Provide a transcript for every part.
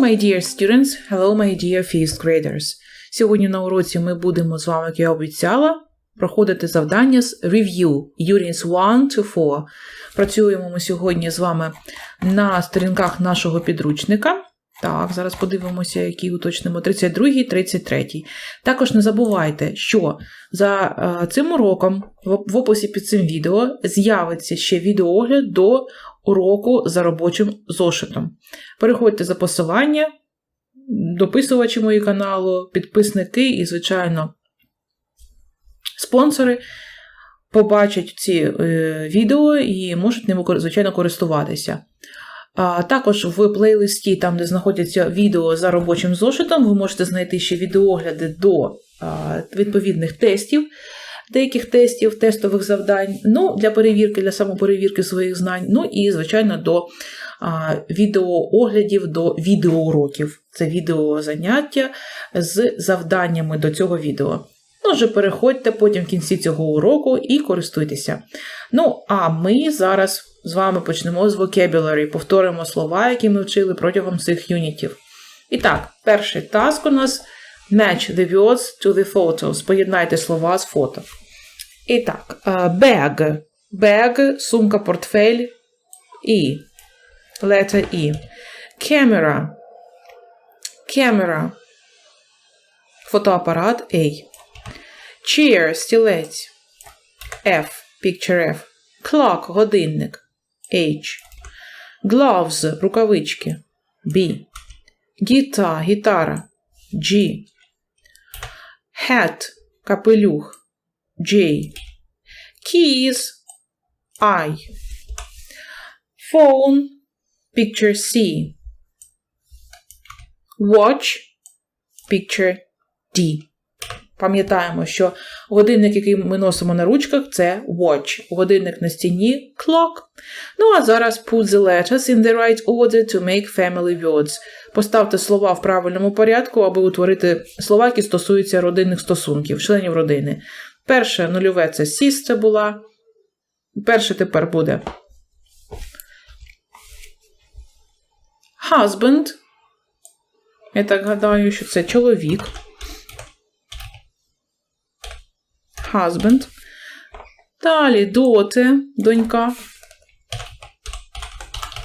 my dear students, hello, my dear fifth graders. Сьогодні на уроці ми будемо з вами, як я обіцяла, проходити завдання з review units 1 to 4. Працюємо ми сьогодні з вами на сторінках нашого підручника. Так, зараз подивимося, які уточнимо 32 й 33. Також не забувайте, що за е, цим уроком в описі під цим відео з'явиться ще відеоогляд до уроку за робочим зошитом. Переходьте за посилання, дописувачі мої каналу, підписники і, звичайно, спонсори побачать ці е, відео і можуть ними, звичайно, користуватися. А також в плейлисті, там, де знаходяться відео за робочим зошитом, ви можете знайти ще відеогляди до а, відповідних тестів, деяких тестів, тестових завдань, ну, для перевірки, для самоперевірки своїх знань, ну і, звичайно, до а, відеооглядів до відеоуроків. Це відеозаняття з завданнями до цього відео. Ну, вже переходьте потім в кінці цього уроку і користуйтеся. Ну, а ми зараз з вами почнемо з vocabulary, повторимо слова, які ми вчили протягом цих юнітів. І так, перший таск у нас match the words to the photos. Поєднайте слова з фото. І так, bag. Bag, сумка, портфель. І. Letter E. Camera. Camera. Фотоапарат A. Chair, стілець. F. Picture F. Clock, годинник. H. Gloves, рукавички. B. Guitar, гітара. G. Hat, капелюх. J. Keys, I. Phone, picture C. Watch, picture D. Пам'ятаємо, що годинник, який ми носимо на ручках, це watch. Годинник на стіні clock. Ну а зараз put the letters in the right order to make family words. Поставте слова в правильному порядку, аби утворити слова, які стосуються родинних стосунків, членів родини. Перше нульове це sister була. Перше тепер буде husband. Я так гадаю, що це чоловік. husband. Далі доти, донька.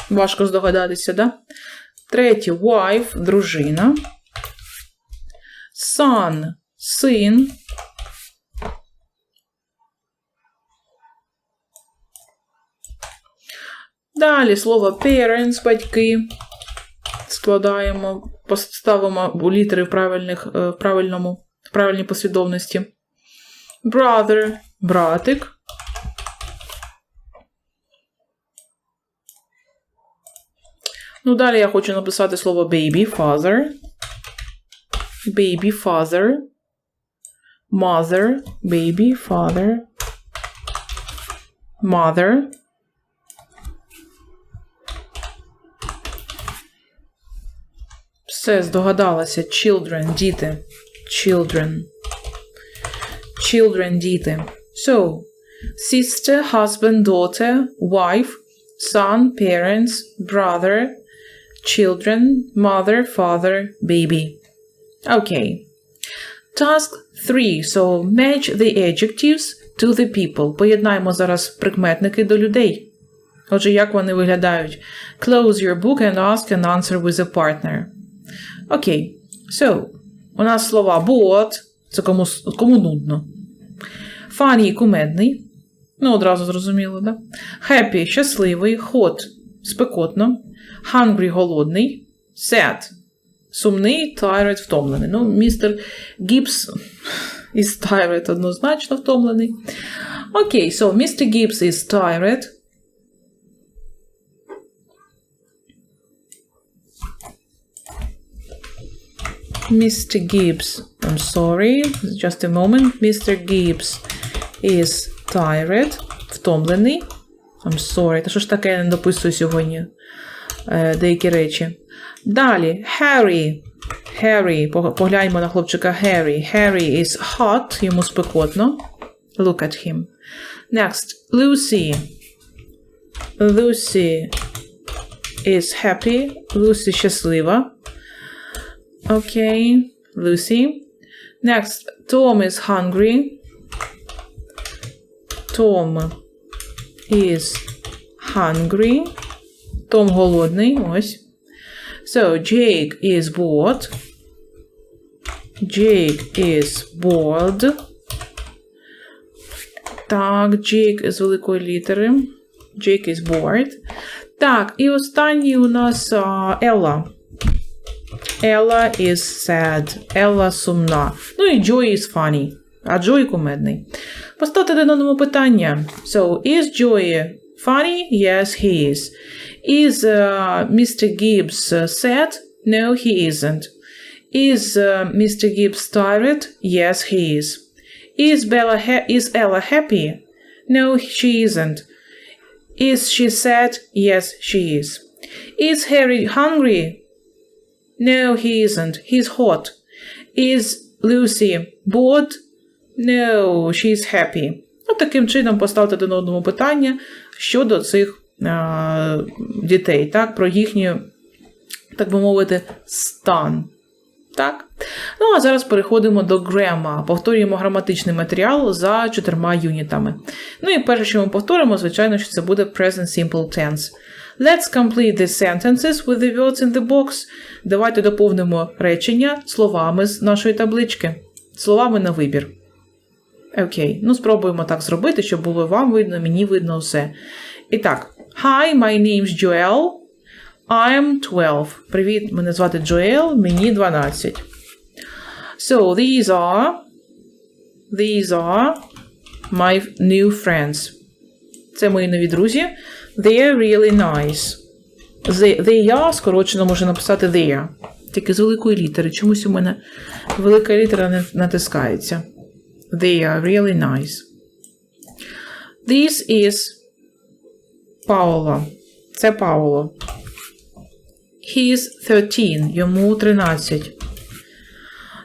Важко здогадатися, да? Третє wife, дружина. Son, син. Далі слово parents, батьки. Складаємо, поставимо літери в, правильних, е, в, правильному, в правильній послідовності. Brother, братик. Ну, далі я хочу написати слово baby, father. Baby, father. Mother, baby, father. Mother. Все, здогадалася. Children, діти. Children. Children, діти. So, sister, husband, daughter, wife, son, parents, brother, children, mother, father, baby. Okay. Task 3. So, match the adjectives to the people. Поєднаємо зараз прикметники до людей. Отже, як вони виглядають? Close your book and ask and answer with a partner. Окей. So, у нас слова bored. Це кому, кому нудно. Funny – кумедний. Ну, одразу зрозуміло, да? Happy – щасливий. Hot – спекотно. Hungry – голодний. Sad – сумний. Tired – втомлений. Ну, містер Гібс із tired однозначно втомлений. Окей, so Mr. Gibbs is tired. Mr. Gibbs, I'm sorry, just a moment. Mr. Gibbs is tired, втомлений. I'm sorry. Та що ж таке я не дописую сьогодні е, деякі речі. Далі, Harry. Harry, погляньмо на хлопчика Harry. Harry is hot, йому спекотно. Look at him. Next, Lucy. Lucy is happy. Lucy щаслива. Okay, Lucy. Next, Tom is hungry. Tom is hungry. Том голодний, ось. So, Jake is bored. Jake is bored. Так, Jake з великої літери. Jake is bored. Так, і останній у нас а, Ella. Ella is sad. Ella сумна. Ну і Joy is funny. А Joy кумедний. Поставте один одному питання. So, is Joy funny? Yes, he is. Is uh, Mr. Gibbs uh, sad? No, he isn't. Is uh, Mr. Gibbs tired? Yes, he is. Is Bella ha- is Ella happy? No, she isn't. Is she sad? Yes, she is. Is Harry hungry? No, he isn't. He's hot. Is Lucy bored? No, she's happy. От таким чином поставте один одному питання щодо цих а, дітей, так, про їхню, так би мовити, стан. Так? Ну, а зараз переходимо до грема. Повторюємо граматичний матеріал за чотирма юнітами. Ну і перше, що ми повторимо, звичайно, що це буде present simple tense. Let's complete the sentences with the words in the box. Давайте доповнимо речення словами з нашої таблички. Словами на вибір. Окей, ну спробуємо так зробити, щоб було вам видно, мені видно все. І так, Hi, my name's Joel. I'm 12. Привіт, мене звати Джоел, мені 12. So, these are these are my new friends. Це мої нові друзі. They're really nice. They, they are, скорочено можна написати they. are. Тільки з великої літери. Чомусь у мене велика літера не натискається. They are really nice. This is Paolo. Це Пауло. He's 13. Йому 13.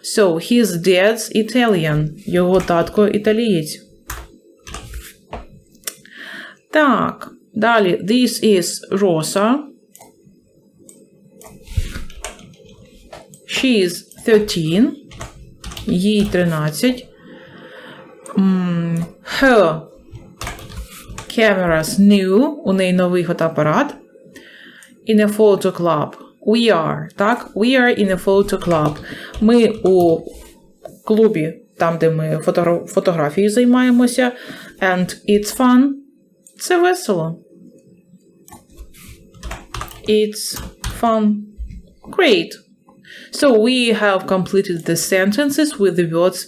So, his dad's Italian. Його татко італієць. Так, далі. This is Rosa. She is 13. Їй 13. Her cameras new. У неї новий фотоапарат. In a photo club. We are, так? We are in a photo club. Ми у клубі, там, де ми фотографією займаємося. And it's fun. Це весело. It's fun. Great. So we have completed the sentences with the words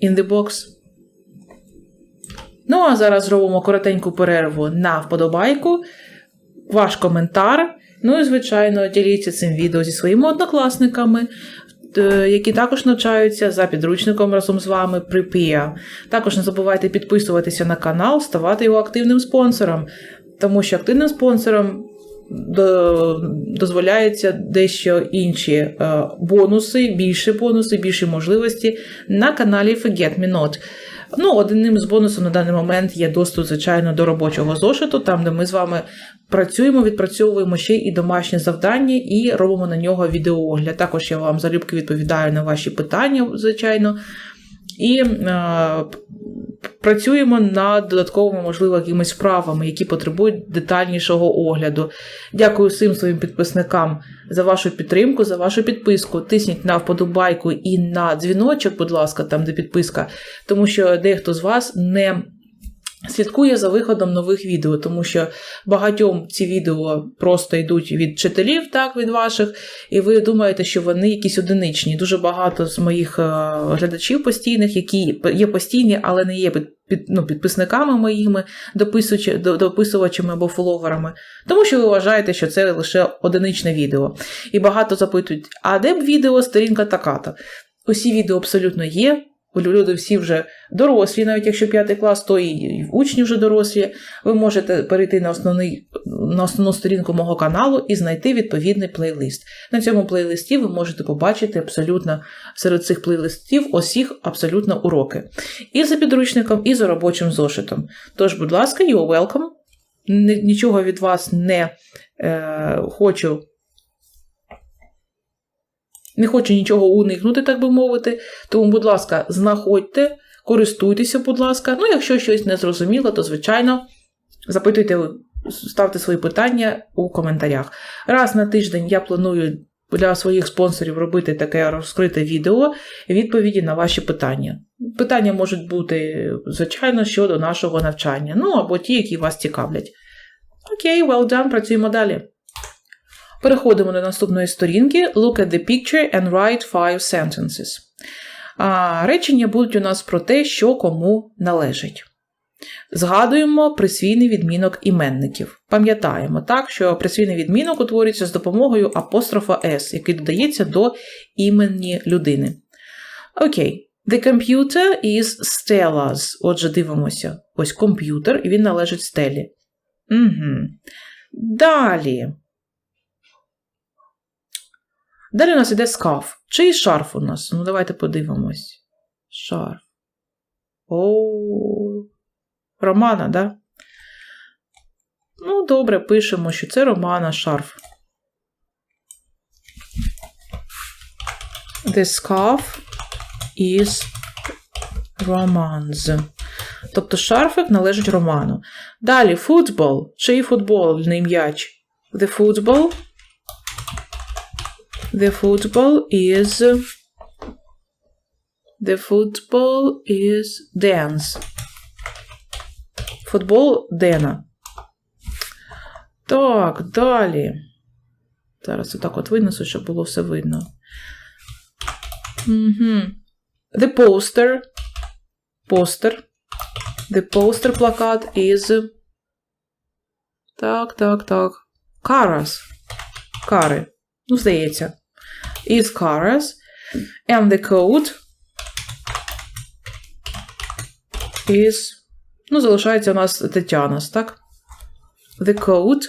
in the box. Ну, а зараз зробимо коротеньку перерву на вподобайку, ваш коментар. Ну і, звичайно, діліться цим відео зі своїми однокласниками, які також навчаються за підручником разом з вами Припія. Також не забувайте підписуватися на канал, ставати його активним спонсором, тому що активним спонсором дозволяються дещо інші е, бонуси, більші бонуси, більші можливості на каналі Forget Me Not. Ну, одним з бонусів на даний момент є доступ, звичайно, до робочого зошиту, там, де ми з вами працюємо, відпрацьовуємо ще і домашнє завдання і робимо на нього відеоогляд. Також я вам залюбки відповідаю на ваші питання, звичайно. І е, працюємо над додатковими, можливо, якимись вправами, які потребують детальнішого огляду. Дякую всім своїм підписникам за вашу підтримку, за вашу підписку. Тисніть на вподобайку і на дзвіночок, будь ласка, там де підписка, тому що дехто з вас не. Слідкує за виходом нових відео, тому що багатьом ці відео просто йдуть від вчителів, так, від ваших, і ви думаєте, що вони якісь одиничні. Дуже багато з моїх е, глядачів постійних, які є постійні, але не є під, під, ну, підписниками моїми, дописувачами, або фоловерами, тому що ви вважаєте, що це лише одиничне відео. І багато запитують: а де б відео сторінка така-то? Усі відео абсолютно є. Люди всі вже дорослі, навіть якщо п'ятий клас, то і учні вже дорослі. Ви можете перейти на основний, на основну сторінку мого каналу і знайти відповідний плейлист. На цьому плейлисті ви можете побачити абсолютно серед цих плейлистів усіх абсолютно уроки. І за підручником, і за робочим зошитом. Тож, будь ласка, you're welcome. Нічого від вас не е, хочу не хоче нічого уникнути, так би мовити. Тому, будь ласка, знаходьте, користуйтеся, будь ласка. Ну, якщо щось не зрозуміло, то звичайно запитуйте, ставте свої питання у коментарях. Раз на тиждень я планую для своїх спонсорів робити таке розкрите відео відповіді на ваші питання. Питання можуть бути, звичайно, щодо нашого навчання, ну або ті, які вас цікавлять. Окей, well done, працюємо далі. Переходимо до наступної сторінки. Look at the picture and write five sentences. А, Речення будуть у нас про те, що кому належить. Згадуємо присвійний відмінок іменників. Пам'ятаємо так, що присвійний відмінок утворюється з допомогою апострофа S, який додається до імені людини. Окей. The computer is Stella's. Отже, дивимося. Ось комп'ютер, і він належить стелі. Угу. Далі. Далі у нас іде скаф. Чий шарф у нас? Ну, давайте подивимось. Шарф. О, Романа, да? Ну, добре, пишемо, що це Романа шарф. The scarf is Roman's. Тобто шарфик належить Роману. Далі футбол. Чий футбольний м'яч? The football. The football is. The football is dance. Футбол Дена. Так, далі. Зараз отак от винесу, щоб було все видно. Угу. The poster. Постер. The poster плакат is. Так, так, так. Caras. Кари. Ну, здається. Is Caras. And the code is. Ну, залишається у нас Тетянас, так? The code.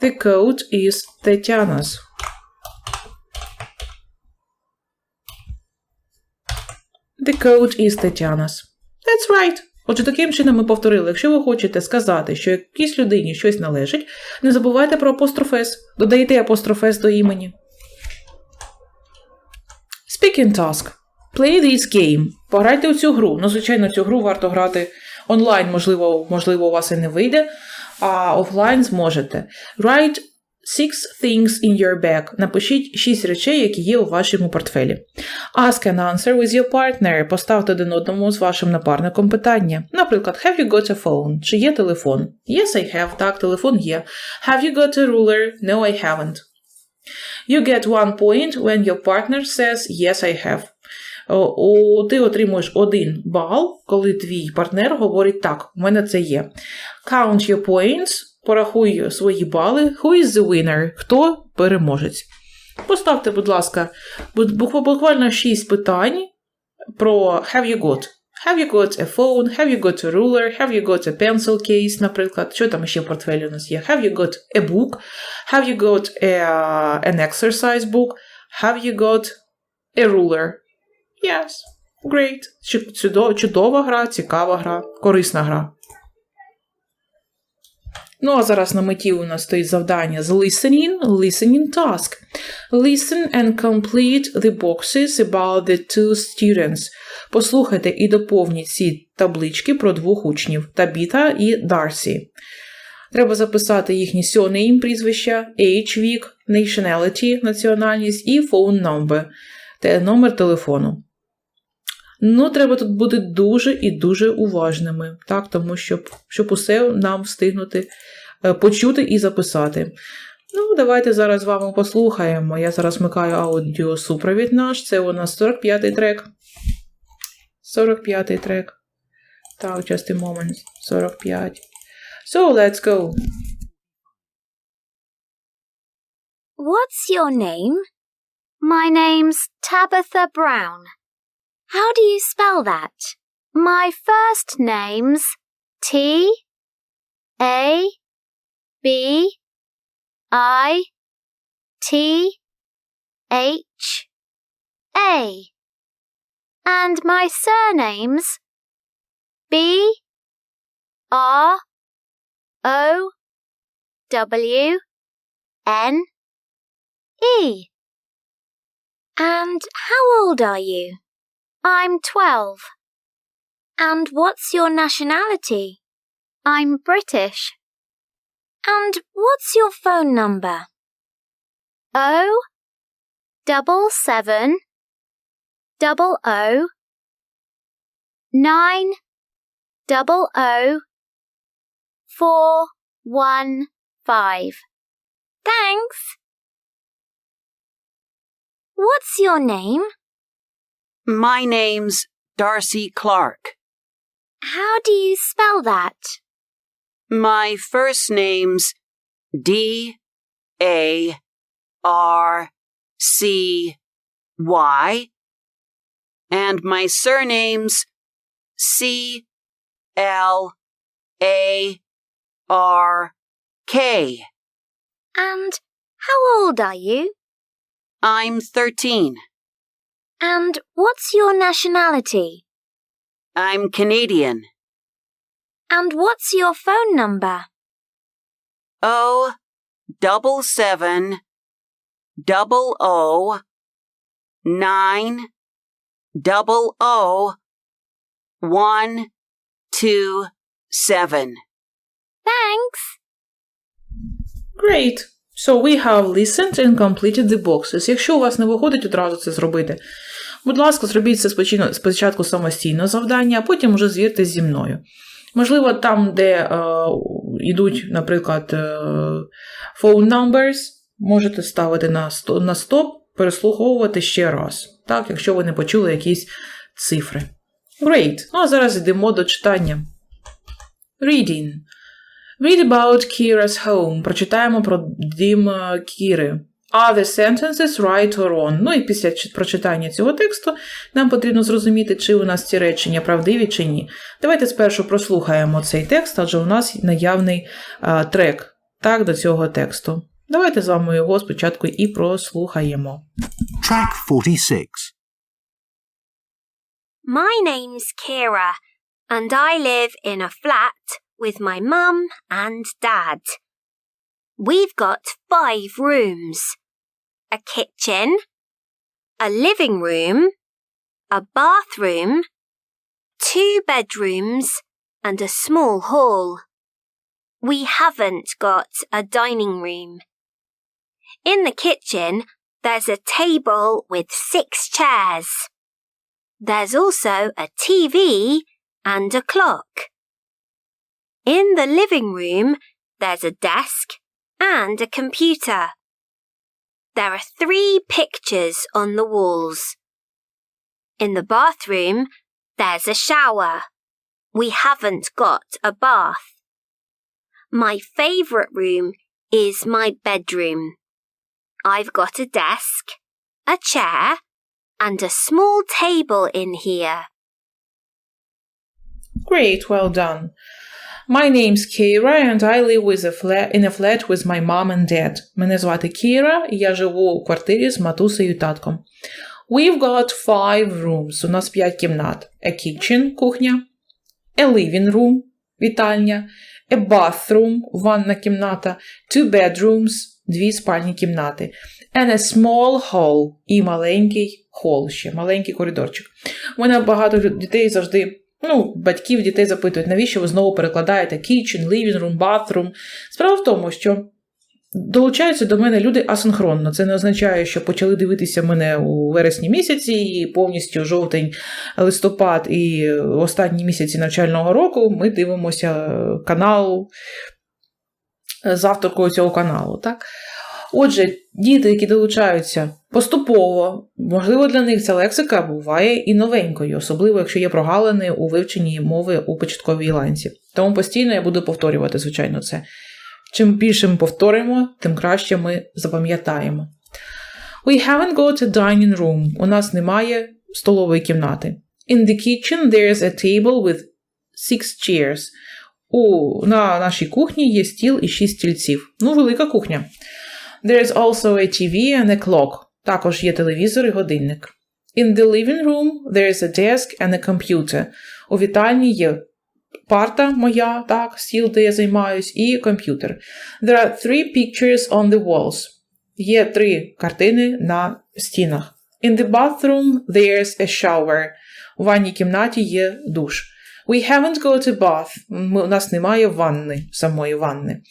The code is Tetiana's. The code is Tetiana's. That's right. Отже, таким чином ми повторили, якщо ви хочете сказати, що якійсь людині щось належить, не забувайте про апострофес. Додаєте апострофес до імені. Speaking task. Play this game. Пограйте у цю гру. Ну, звичайно, цю гру варто грати онлайн, можливо, можливо, у вас і не вийде, а офлайн зможете. Write six things in your bag. Напишіть шість речей, які є у вашому портфелі. Ask and answer with your partner. Поставте один одному з вашим напарником питання. Наприклад, have you got a phone? Чи є телефон? Yes, I have. Так, телефон є. Have you got a ruler? No, I haven't. You get one point when your partner says yes, I have. О, ти отримуєш один бал, коли твій партнер говорить так, у мене це є. Count your points, порахуй свої бали. Who is the winner? Хто переможець? Поставте, будь ласка, буквально 6 питань про have you got. Have you got a phone? Have you got a ruler? Have you got a pencil case, наприклад. Що там ще в портфелі у нас є? Have you got a book? Have you got a, an exercise book? Have you got a ruler? Yes. Great. Чудова, чудова гра, цікава гра, корисна гра. Ну, а зараз на меті у нас стоїть завдання з listening, listening task. Listen and complete the boxes about the two students. Послухайте і доповніть ці таблички про двох учнів Табіта і Дарсі. Треба записати їхні surname, прізвища, age, вік, nationality, національність і phone number, номер телефону. Ну, треба тут бути дуже і дуже уважними, так, тому щоб, щоб усе нам встигнути е, почути і записати. Ну, давайте зараз з вами послухаємо. Я зараз вмикаю аудіосупровід наш. Це у нас 45-й трек. 45-й трек. Так, just a moment. 45. So, let's go. What's your name? My name's Tabitha Brown. How do you spell that? My first name's T A B I T H A. And my surname's B R O W N E. And how old are you? I'm 12. And what's your nationality? I'm British. And what's your phone number? O double seven double O nine double O four one five. Thanks. What's your name? My name's Darcy Clark. How do you spell that? My first name's D A R C Y. And my surname's C L A R K. And how old are you? I'm 13. And what's your nationality? I'm Canadian. And what's your phone number? O double seven double O nine double O one two seven. Thanks. Great. So we have listened and completed the boxes. Якщо у вас не виходить одразу це зробити, будь ласка, зробіть це спочатку, самостійно завдання, а потім вже звірте зі мною. Можливо, там, де е, йдуть, наприклад, е, phone numbers, можете ставити на, на стоп, переслуховувати ще раз, так, якщо ви не почули якісь цифри. Great. Ну а зараз йдемо до читання. Reading. Read about Kira's home. Прочитаємо про дім е, Кіри. Are the sentences right or wrong? Ну і після чи- прочитання цього тексту нам потрібно зрозуміти, чи у нас ці речення правдиві чи ні. Давайте спершу прослухаємо цей текст, адже у нас наявний е, трек так, до цього тексту. Давайте з вами його спочатку і прослухаємо. Track 46. My name's Kira, and I live in a flat with my mum and dad. We've got five rooms a kitchen, a living room, a bathroom, two bedrooms, and a small hall. We haven't got a dining room. In the kitchen, there's a table with six chairs. There's also a TV and a clock. In the living room, there's a desk and a computer. There are three pictures on the walls. In the bathroom, there's a shower. We haven't got a bath. My favourite room is my bedroom. I've got a desk, a chair, and a small table in here. Great, well done. My name's Kira and I live with a flat, in a flat with my mom and dad. Мене звати Кіра, і я живу у квартирі з матусею і татком. We've got five rooms. У нас п'ять кімнат. A kitchen – кухня, a living room – вітальня, a bathroom – ванна кімната, two bedrooms – дві спальні кімнати, and a small hall – і маленький хол ще, маленький коридорчик. У мене багато дітей завжди Ну, батьків дітей запитують, навіщо ви знову перекладаєте kitchen, living room, bathroom. Справа в тому, що долучаються до мене люди асинхронно. Це не означає, що почали дивитися мене у вересні місяці і повністю жовтень, листопад і останні місяці навчального року ми дивимося канал з цього каналу. Так? Отже, діти, які долучаються поступово, можливо, для них ця лексика буває і новенькою, особливо якщо є прогалини у вивченні мови у початковій ланці. Тому постійно я буду повторювати, звичайно, це. Чим більше ми повторимо, тим краще ми запам'ятаємо. We haven't got a dining room. У нас немає столової кімнати. In the kitchen there's a table with six chairs. У, на нашій кухні є стіл і шість стільців. Ну, велика кухня. There is also a TV and a clock. Також є телевізор і годинник. In the living room there is a desk and a computer. У вітальні є парта моя, так, стіл, де я займаюсь, і комп'ютер. There are three pictures on the walls. є три картини на стінах. In the bathroom there's a shower. У ванній кімнаті є душ. We haven't got a bath. У нас немає ванни, самої ванни.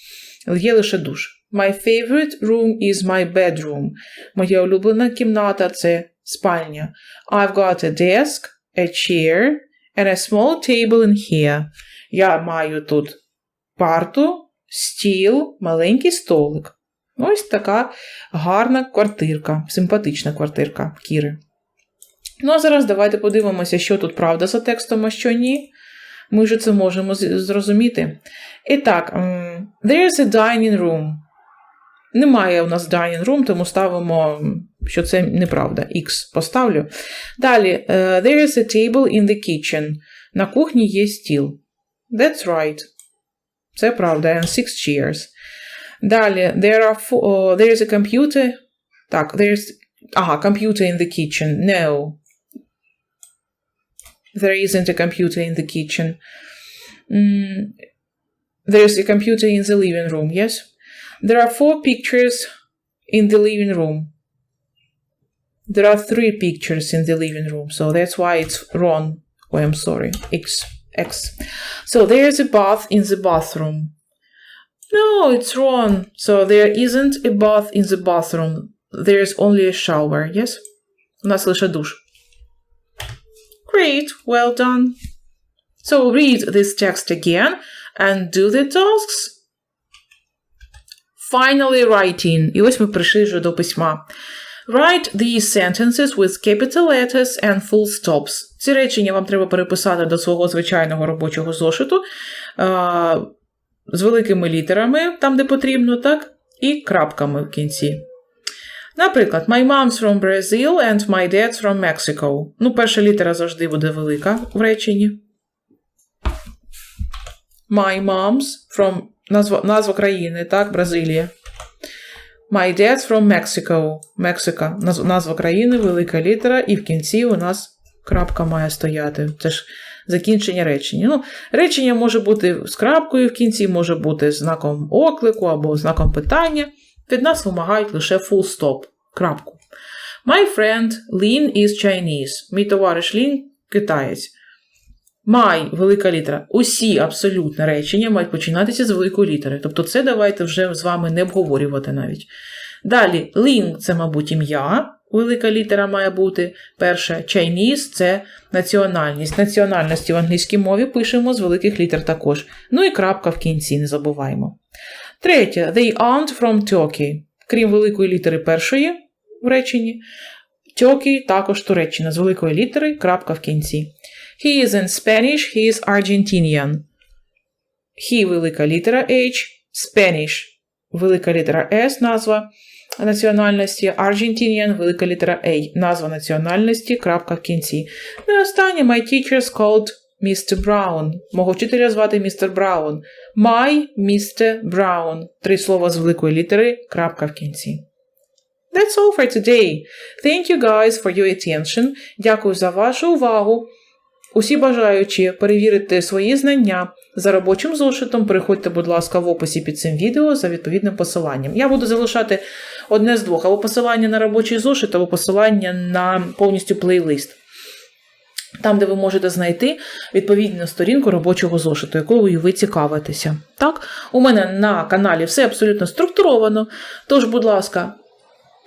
Є лише душ. My favorite room is my bedroom. Моя улюблена кімната це спальня. I've got a desk, a chair, and a small table in here. Я маю тут парту, стіл, маленький столик. Ось така гарна квартирка, симпатична квартирка Кіри. Ну, а зараз давайте подивимося, що тут правда за текстом, а що ні. Ми вже це можемо зрозуміти. І так, there's a dining room. Немає у нас dining room, тому ставимо, що це неправда. X поставлю. Далі, е, there is a table in the kitchen. На кухні є стіл. That's right. Це правда. And six chairs. Далі, there are oh, there is a computer. Так, there's. Ага, computer in the kitchen. No. There isn't a computer in the kitchen. Mm, there's a computer in the living room, yes? There are four pictures in the living room. There are three pictures in the living room, so that's why it's wrong. Oh, I'm sorry. X. X. So there's a bath in the bathroom. No, it's wrong. So there isn't a bath in the bathroom. There's only a shower, yes? У нас лише душ. Great, well done. So read this text again and do the tasks. Finally writing. І ось ми прийшли вже до письма. Write these sentences with capital letters and full stops. Ці речення вам треба переписати до свого звичайного робочого зошиту а, з великими літерами, там, де потрібно, так, і крапками в кінці. Наприклад, My mom's from Brazil and my dad's from Mexico. Ну, перша літера завжди буде велика в реченні. My mom's from назва, назва країни, так, Бразилія. My dad's from Mexico. Мексика. Назва, країни, велика літера, і в кінці у нас крапка має стояти. Це ж закінчення речення. Ну, речення може бути з крапкою в кінці, може бути знаком оклику або знаком питання. Від нас вимагають лише full stop. Крапку. My friend Lin is Chinese. Мій товариш Лін китаєць. My велика літера. Усі абсолютно речення мають починатися з великої літери. Тобто це давайте вже з вами не обговорювати навіть. Далі, Lin – це, мабуть, ім'я. Велика літера має бути. Перше, Chinese – це національність. Національності в англійській мові пишемо з великих літер також. Ну і крапка в кінці, не забуваємо. Третє, they aren't from Turkey. Крім великої літери першої в реченні, Turkey також Туреччина з великої літери, крапка в кінці. He isn't Spanish, he is Argentinian. He велика літера H, Spanish велика літера S, назва національності, Argentinian велика літера A, назва національності, крапка в кінці. Ну і останнє, my teacher's called Mr. Brown. Мого вчителя звати містер Браун. My Mr. Brown. Три слова з великої літери, крапка в кінці. That's all for today. Thank you guys for your attention. Дякую за вашу увагу. Усі бажаючі перевірити свої знання за робочим зошитом, переходьте, будь ласка, в описі під цим відео за відповідним посиланням. Я буду залишати одне з двох: або посилання на робочий зошит, або посилання на повністю плейлист. Там, де ви можете знайти відповідну сторінку робочого зошиту, якою ви цікавитеся. Так, у мене на каналі все абсолютно структуровано. Тож, будь ласка,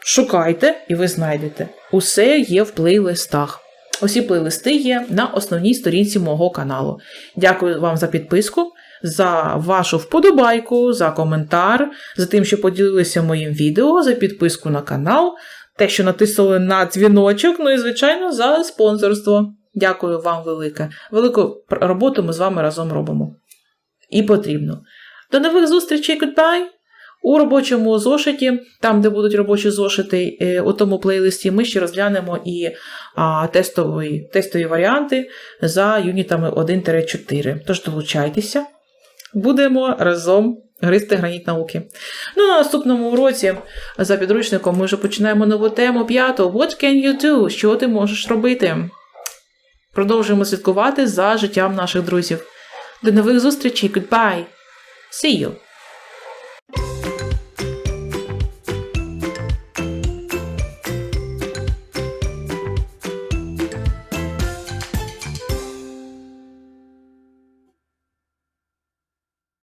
шукайте і ви знайдете. Усе є в плейлистах. Усі плейлисти є на основній сторінці мого каналу. Дякую вам за підписку, за вашу вподобайку, за коментар, за тим, що поділилися моїм відео, за підписку на канал, те, що натиснули на дзвіночок, ну і, звичайно, за спонсорство. Дякую вам велике. Велику роботу ми з вами разом робимо. І потрібно. До нових зустрічей, goodbye! У робочому зошиті, там, де будуть робочі зошити, е, у тому плейлисті, ми ще розглянемо і тестові, тестові варіанти за юнітами 1-4. Тож долучайтеся, будемо разом гристи граніт науки. Ну, на наступному уроці за підручником ми вже починаємо нову тему п'яту. What can you do? Що ти можеш робити? Продовжуємо слідкувати за життям наших друзів. До нових зустрічей. Goodbye. See you.